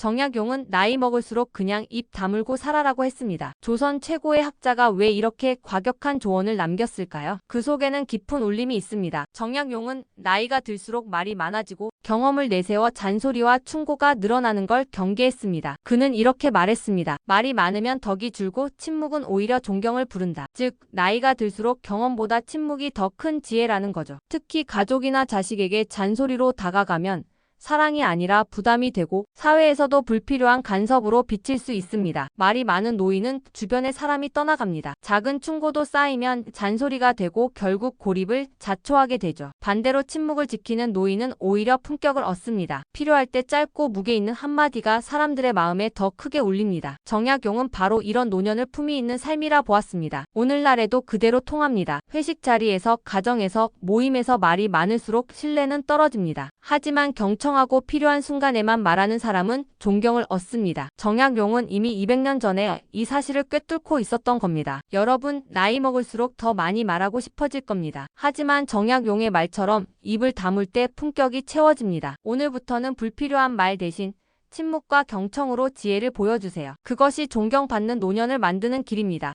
정약용은 나이 먹을수록 그냥 입 다물고 살아라고 했습니다. 조선 최고의 학자가 왜 이렇게 과격한 조언을 남겼을까요? 그 속에는 깊은 울림이 있습니다. 정약용은 나이가 들수록 말이 많아지고 경험을 내세워 잔소리와 충고가 늘어나는 걸 경계했습니다. 그는 이렇게 말했습니다. 말이 많으면 덕이 줄고 침묵은 오히려 존경을 부른다. 즉, 나이가 들수록 경험보다 침묵이 더 큰 지혜라는 거죠. 특히 가족이나 자식에게 잔소리로 다가가면 사랑이 아니라 부담이 되고 사회에서도 불필요한 간섭으로 비칠 수 있습니다. 말이 많은 노인은 주변의 사람이 떠나갑니다. 작은 충고도 쌓이면 잔소리가 되고 결국 고립을 자초하게 되죠. 반대로 침묵을 지키는 노인은 오히려 품격을 얻습니다. 필요할 때 짧고 무게 있는 한마디가 사람들의 마음에 더 크게 울립니다. 정약용은 바로 이런 노년을 품이 있는 삶이라 보았습니다. 오늘날에도 그대로 통합니다. 회식 자리에서 가정에서 모임에서 말이 많을수록 신뢰는 떨어집니다. 하지만 경청 하고 필요한 순간에만 말하는 사람은 존경을 얻습니다. 정약용은 이미 200년 전에 이 사실을 꿰뚫고 있었던 겁니다. 여러분, 나이 먹을수록 더 많이 말하고 싶어질 겁니다. 하지만 정약용의 말처럼 입을 다물 때 품격이 채워집니다. 오늘부터는 불필요한 말 대신 침묵과 경청으로 지혜를 보여주세요. 그것이 존경받는 노년을 만드는 길입니다.